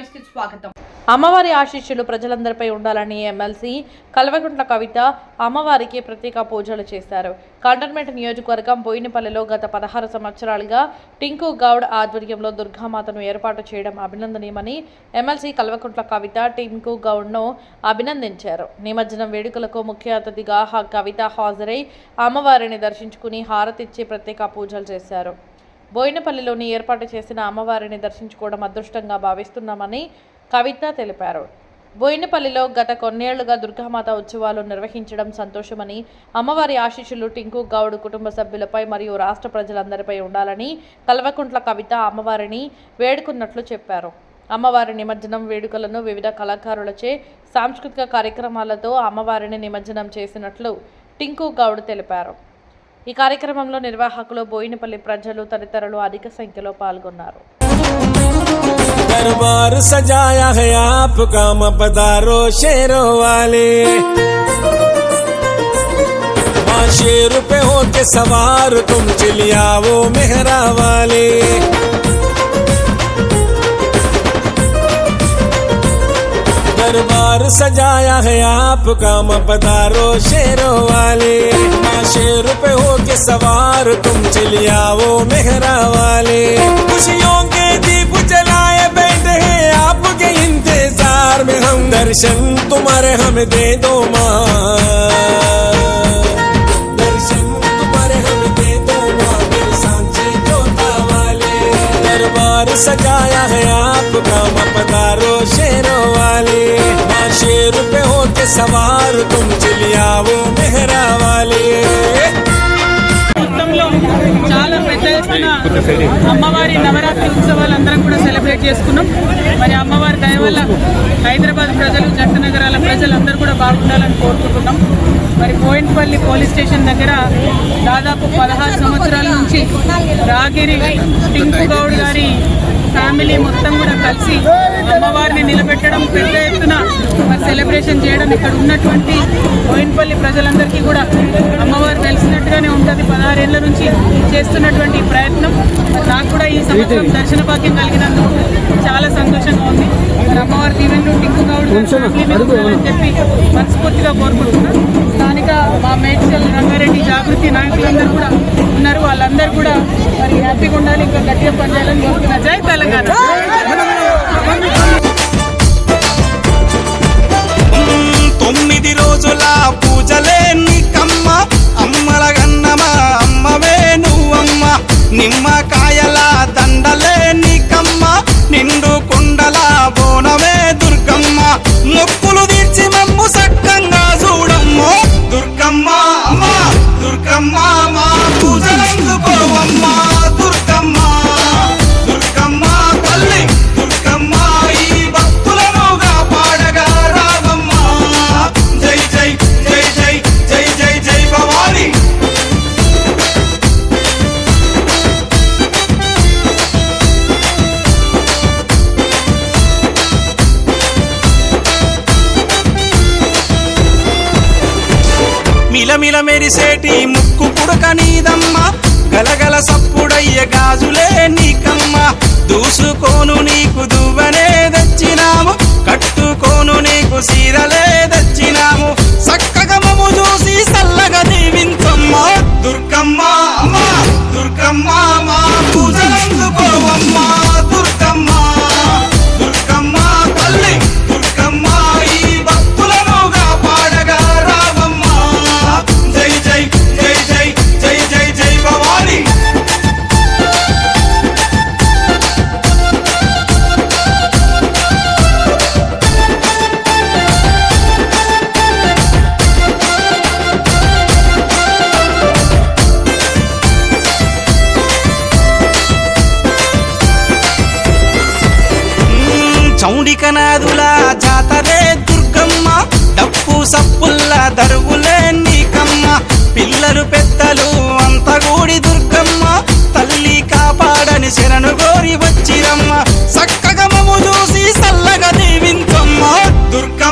స్వాగతం. అమ్మవారి ఆశీస్సులు ప్రజలందరిపై ఉండాలని ఎమ్మెల్సీ కల్వకుంట్ల కవిత అమ్మవారికి ప్రత్యేక పూజలు చేశారు. కంటోన్మెంట్ నియోజకవర్గం బోయినపల్లిలో గత పదహారు సంవత్సరాలుగా టింకు గౌడ్ ఆధ్వర్యంలో దుర్గామాతను ఏర్పాటు చేయడం అభినందనీయమని ఎమ్మెల్సీ కల్వకుంట్ల కవిత టింకు గౌడ్ను అభినందించారు. నిమజ్జనం వేడుకలకు ముఖ్య అతిథిగా కవిత హాజరై అమ్మవారిని దర్శించుకుని హారతిచ్చి ప్రత్యేక పూజలు చేశారు. బోయినపల్లిలోని ఏర్పాటు చేసిన అమ్మవారిని దర్శించుకోవడం అదృష్టంగా భావిస్తున్నామని కవిత తెలిపారు. బోయినపల్లిలో గత కొన్నేళ్ళుగా దుర్గామాత ఉత్సవాలు నిర్వహించడం సంతోషమని అమ్మవారి ఆశీస్సులు టింకు గౌడ్ కుటుంబ సభ్యులపై మరియు రాష్ట్ర ప్రజలందరిపై ఉండాలని కల్వకుంట్ల కవిత అమ్మవారిని వేడుకున్నట్లు చెప్పారు. అమ్మవారి నిమజ్జనం వేడుకలను వివిధ కళాకారులచే సాంస్కృతిక కార్యక్రమాలతో అమ్మవారిని నిమజ్జనం చేసినట్లు టింకు గౌడ్ తెలిపారు. ఈ కార్యక్రమంలో నిర్వాహకులు బోయినపల్లి ప్రజలు తదితరులు అధిక సంఖ్యలో పాల్గొన్నారు दरबार सजाया है आपका मपदारो शेरों वाले माँ शेर पे हो के सवार तुम चिलिया वो मेहरा वाले दरबार सजाया है आपका मपदारो शेरों वाले। शेर पे हो के सवार, तुम चिलिया वो मेहरा वाले। खुशियों के दीप जलाए बैठे हैं आपके इंतज़ार में हम। दर्शन तुम्हारे हमें दे दो माँ। दर्शन सवार तुम चलिया वो मेहरा वाले మొత్తంలో చాలా పెద్ద ఎత్తున అమ్మవారి నవరాత్రి ఉత్సవాలు అందరం కూడా సెలబ్రేట్ చేసుకున్నాం మరి అమ్మవారి దయ వల్ల హైదరాబాద్ ప్రజలు జంట నగరాల ప్రజలందరూ కూడా బాగుండాలని కోరుకుంటున్నాం మరి బోయిన్పల్లి పోలీస్ స్టేషన్ దగ్గర దాదాపు పదహారు సంవత్సరాల నుంచి రాగిరి టింకు గౌడ్ గారి ఫ్యామిలీ మొత్తం కూడా కలిసి అమ్మవారిని నిలబెట్టడం పెద్ద ఎత్తున మరి సెలబ్రేషన్ చేయడం ఇక్కడ ఉన్నటువంటి బోయిన్పల్లి ప్రజలందరికీ కూడా అమ్మవారు తెలిసినట్టుగానే ఉంటుంది. పదహారేళ్ళ నుంచి చేస్తున్నటువంటి ప్రయత్నం. నాకు కూడా ఈ సంవత్సరం దర్శన భాగ్యం కలిగినందుకు చాలా సంతోషంగా ఉంది. మరి అమ్మవారి దీవెనలు టింకు గౌడ్ ఫ్యామిలీ చెప్పి మనస్ఫూర్తిగా కోరుకుంటున్నాను. స్థానిక మా మేడ్చల్ రంగారెడ్డి జాగృతి నాయకులందరూ కూడా ఉన్నారు. వాళ్ళందరూ కూడా మరి హ్యాపీగా ఉండాలి ఇంకా గట్టిగా పనిచేయాలని కోరుతున్నా. జై తెలంగాణ. తొమ్మిది రోజుల పూజలే నీకమ్మ అమ్మల గన్నమా అమ్మవే నువ్వమ్మ నిమ్మకాయల దండలే నీకమ్మ నిండు కుండల బోనమే దుర్గమ్మ. మొక్కులు తీర్చి మమ్ము సక్కంగా దుర్గమ్మ అమ్మ దుర్గమ్మ మెరిసేటి ముక్కు పుడక నీదమ్మ. గలగల సప్పుడయ్య గాజులే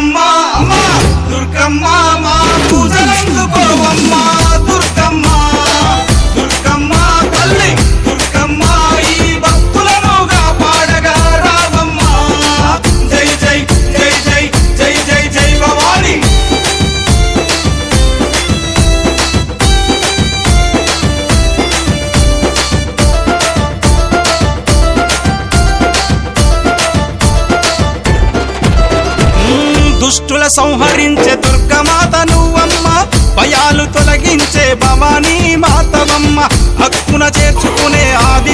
దుర్గమ్మా దుర్గమ్మా దుర్గమ్మ పూజలందుకోవమ్మా దుష్టుల సంహరించే దుర్గమాత నువ్వమ్మ. భయాలు తొలగించే భవానీ మాతవమ్మ. హక్కున చేర్చుకునే ఆది